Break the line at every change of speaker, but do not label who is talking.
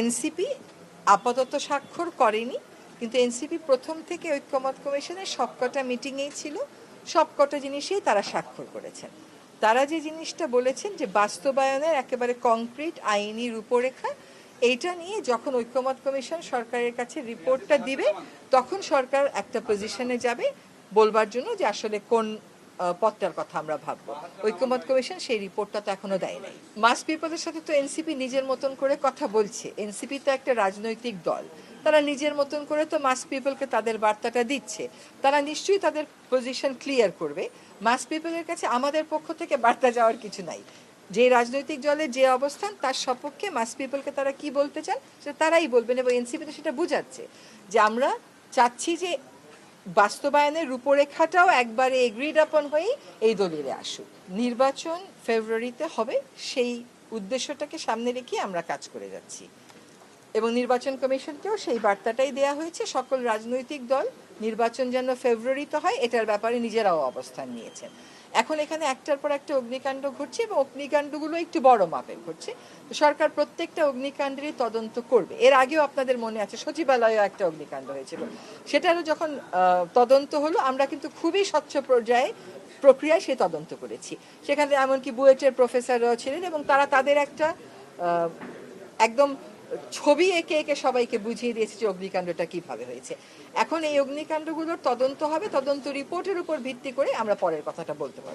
NCP আপাতত স্বাক্ষর করেনি, কিন্তু এনসিপি প্রথম থেকে ঐক্যমত কমিশনের সবকটা মিটিংয়েই ছিল, সবকটা জিনিসেই তারা স্বাক্ষর করেছেন। তারা যে জিনিসটা বলেছেন যে বাস্তবায়নের একেবারে কংক্রিট, আইনি রূপরেখা, এইটা নিয়ে যখন ঐক্যমত কমিশন সরকারের কাছে রিপোর্টটা দিবে, তখন সরকার একটা পজিশনে যাবে বলবার জন্য যে আসলে কোন পথটার কথা আমরা ভাববো। ঐক্যমত কমিশন সেই রিপোর্টটা তো এখনও দেয় নাই। মাস পিপলের সাথে তো এনসিপি নিজের মতন করে কথা বলছে। এনসিপি তো একটা রাজনৈতিক দল। তারা নিজের মতন করে তো মাস পিপলকে তাদের বার্তাটা দিচ্ছে। তারা নিশ্চয়ই তাদের পজিশন ক্লিয়ার করবে। মাস পিপলের কাছে আমাদের পক্ষ থেকে বার্তা যাওয়ার কিছু নাই। যে রাজনৈতিক দলের যে অবস্থান, তার সপক্ষে মাস পিপলকে তারা কি বলতে চান, সেটা তারাই বলবেন এবং এনসিপি তো সেটা বুঝাচ্ছে। যে আমরা চাচ্ছি যে বাস্তবায়নের রূপরেখাটাও একবারে এগ্রিড আপন হয়েই এই দলিলে আসুক। নির্বাচন ফেব্রুয়ারিতে হবে, সেই উদ্দেশ্যটাকে সামনে রেখে আমরা কাজ করে যাচ্ছি। এবং নির্বাচন কমিশনকেও সেই বার্তাটাই দেয়া হয়েছে, সকল রাজনৈতিক দল নির্বাচন যেন ফেব্রুয়ারিতে হয়, এটার ব্যাপারে নিজেরাও অবস্থান নিয়েছেন। এখন এখানে একটার পর একটা অগ্নিকাণ্ড ঘটছে এবং অগ্নিকাণ্ডগুলো একটু বড় মাপের ঘটছে। সরকার প্রত্যেকটা অগ্নিকাণ্ডেরই তদন্ত করবে। এর আগেও আপনাদের মনে আছে, সচিবালয়েও একটা অগ্নিকাণ্ড হয়েছিল। সেটারও যখন তদন্ত হলো, আমরা কিন্তু খুবই স্বচ্ছ পর্যায়ে প্রক্রিয়ায় সে তদন্ত করেছি। সেখানে এমনকি বুয়েটের প্রফেসররাও ছিলেন এবং তারা তাদের একটা একদম ছবি একে একে সবাইকে বুঝিয়ে দিয়েছে যে অগ্নিকাণ্ডটা কীভাবে হয়েছে। এখন এই অগ্নিকাণ্ডগুলোর তদন্ত হবে, তদন্ত রিপোর্টের উপর ভিত্তি করে আমরা পরের কথাটা বলতে পারব।